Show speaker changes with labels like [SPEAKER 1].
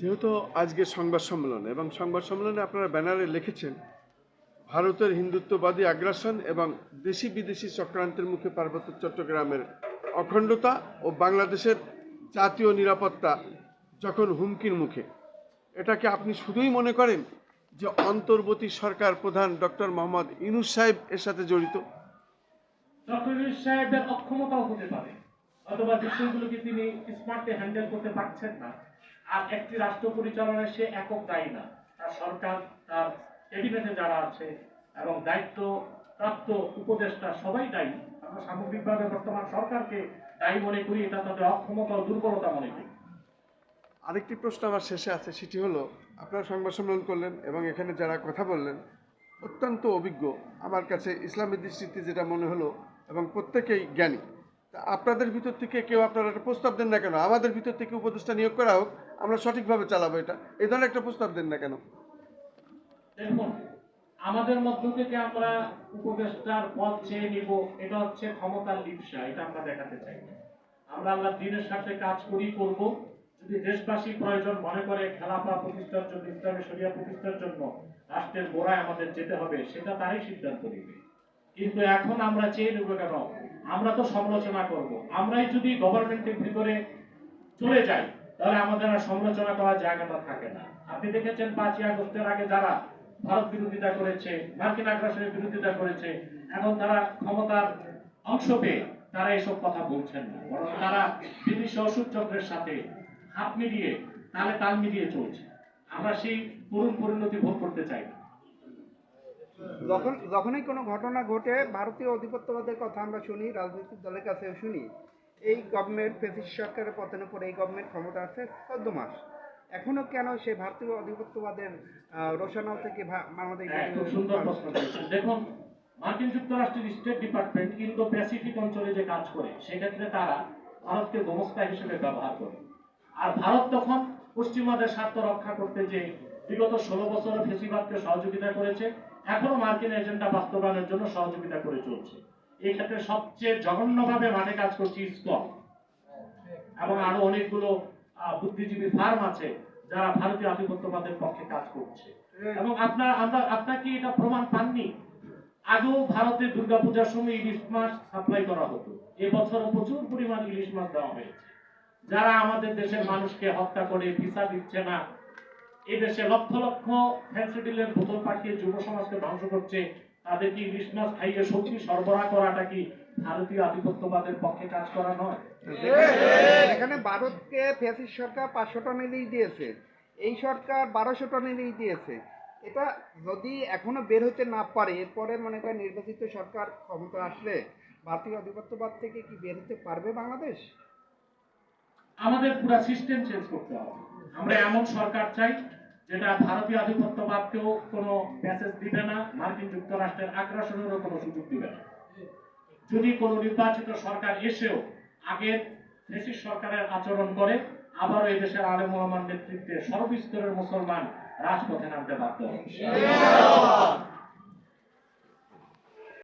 [SPEAKER 1] যেহেতু আজকে সংবাদ সম্মেলন, এবং সংবাদ সম্মেলনে আপনারা ব্যানারে লিখেছেন, ভারতের হিন্দুত্ববাদী আগ্রাসন এবং দেশি বিদেশি চক্রান্তের মুখে পার্বত্য চট্টগ্রামের অখণ্ডতা ও বাংলাদেশের জাতীয় নিরাপত্তা যখন হুমকির মুখে। এটাকে আপনি শুধুই মনে করেন যে অন্তর্বর্তী সরকার প্রধান ডক্টর মোহাম্মদ ইনুস সাহেব এর সাথে জড়িত?
[SPEAKER 2] ডক্টর ইউনুস সাহেবের অক্ষমতাও হতে পারে, অথবা বিষয়গুলোকে তিনি স্মার্টলি হ্যান্ডেল করতে পারছেন না। আর একটি রাষ্ট্র পরিচালনায় সে একক দায়ী না। তার সরকার, তার ক্যাবিনেটে যারা আছে এবং দায়িত্ব প্রাপ্ত উপদেষ্টা সবাই দায়ী। আমরা সামগ্রিকভাবে বর্তমান সরকারকে দায়ী মনে করি, এটা তাদের অক্ষমতা ও দুর্বলতা মনে করি।
[SPEAKER 1] আরেকটি প্রশ্ন আমার শেষে আছে, সেটি হলো, আপনারা সংবাদ সম্মেলন করলেন এবং এখানে যারা কথা বললেন, অত্যন্ত অভিজ্ঞ। আমার কাছে ইসলামের দৃষ্টিতে যেটা মনে হলো এবং প্রত্যেকেই জ্ঞানী। আপনাদের ভিতর থেকে কেউ আপনারা একটা প্রস্তাব দেন না কেন? আমাদের ভিতর থেকে উপদেষ্টা নিয়োগ করা হোক, আমরা সঠিকভাবে চালাবো এটা। এই ধরনের একটা প্রস্তাব দেন না কেন?
[SPEAKER 2] আমাদের মধ্য থেকে আমরা উপদেষ্টার পদ চেয়ে নিব, এটা হচ্ছে ক্ষমতার লিপসা, এটা আমরা দেখাতে চাই। আমরা আল্লাহ দিনের সাথে কাজ করি, করব। যদি দেশবাসী প্রয়োজন মনে করে খেলাফা প্রতিষ্ঠার জন্য, ইসলামী প্রতিষ্ঠার জন্য রাষ্ট্রের গোড়ায় আমাদের যেতে হবে, সেটা তারই সিদ্ধান্ত নিবে। কিন্তু এখন আমরা চেয়ে নেব কেন? আমরা তো সমালোচনা করব। আমরাই যদি গভর্নমেন্টের ভিতরে চলে যাই, তাহলে আমাদের আর সমালোচনা করার জায়গাটা থাকে না। আপনি দেখেছেন পাঁচই আগস্টের আগে যারা ভারত বিরোধিতা করেছে, মার্কিন আগ্রাসনের বিরোধিতা করেছে, এখন তারা ক্ষমতার অংশ পেয়ে তারা এসব কথা বলছেন না। বরং তারা বিদেশি ওষুধ চক্রের সাথে হাত মিলিয়ে, তালে তাল মিলিয়ে চলছে। আমরা সেই করুণ পরিণতি ভোগ করতে চাই না।
[SPEAKER 3] যখন যখনই কোনো ঘটনা ঘটে ভারতীয় আধিপত্যবাদের কথা আমরা শুনি রাজনৈতিক দলের কাছে শুনি এই গভর্নমেন্ট ব্রিটিশ সরকারের পতনের পরে এই গভর্নমেন্ট ক্ষমতা আছে চোদ্দ মাস। এখনও কেন সেই ভারতীয় আধিপত্যবাদের আহ, রোশানল থেকে বাংলাদেশ
[SPEAKER 2] হ্যাঁ, খুব সুন্দর প্রশ্ন দেখুন মার্কিন যুক্তরাষ্ট্রের স্টেট ডিপার্টমেন্ট ইন্দো প্যাসিফিক অঞ্চলে যে কাজ করে সেক্ষেত্রে তারা ভারতকে গোমস্তা হিসেবে ব্যবহার করে। আর ভারত তখন পশ্চিমাদের স্বার্থ রক্ষা করতে যে বিগত ষোলো বছর ফেসিবাদকে সহযোগিতা করেছে, এখনও মার্কিন এজেন্ডা বাস্তবায়নের জন্য সহযোগিতা করে চলছে। এই ক্ষেত্রে সবচেয়ে জঘন্যভাবে মাঠে কাজ করছে ইসকন এবং আরও অনেকগুলো বুদ্ধিজীবী ফার্ম আছে যারা ভারতীয় আধিপত্যবাদের পক্ষে কাজ করছে। এবং আপনার, আমরা, আপনার কি এটা প্রমাণ পাননি? আগেও ভারতে দুর্গাপূজার সময় ইলিশ মাছ সাপ্লাই করা হতো। এবছরও প্রচুর পরিমাণ ইলিশ মাছ দেওয়া হয়েছে। যারা আমাদের দেশের মানুষকে হত্যা করে, ভিসা দিচ্ছে না এই দেশে লক্ষ লক্ষ ফ্যান্সিডিলের বোতল পাঠিয়ে যুব সমাজকে ধ্বংস করছে। তাদেরকে ইলিশ মাছ খাইয়ে শক্তি সরবরাহ করাটা কি ভারতীয় আধিপত্যবাদের পক্ষে কাজ করা নয়?
[SPEAKER 3] এখানে ভারতকে ফেসিস সরকার পাঁচশো টন দিয়েছে। এই সরকার বারোশো টন দিয়েছে। এটা যদি এখনও বের হতে না পারে, এরপরে মনে করেন নির্বাচিত সরকার ক্ষমতা আসলে ভারতীয় আধিপত্যবাদ থেকে কি বের হতে পারবে বাংলাদেশ?
[SPEAKER 2] আমাদের পুরো সিস্টেম চেঞ্জ করতে হবে। আমরা এমন সরকার চাই, যেটা ভারতীয় আধিপত্যবাদকেও কোনো মেসেজ দিবে না, মার্কিন যুক্তরাষ্ট্রের আগ্রাসনেরও কোনো সুযোগ দিবে না। যদি কোনো নির্বাচিত সরকার এসেও আগের দেশের সরকারের আচরণ করে, আবারও এই দেশের আলেম ওলামার নেতৃত্বে সর্বস্তরের মুসলমান রাজপথে নামতে বাধ্য হবে।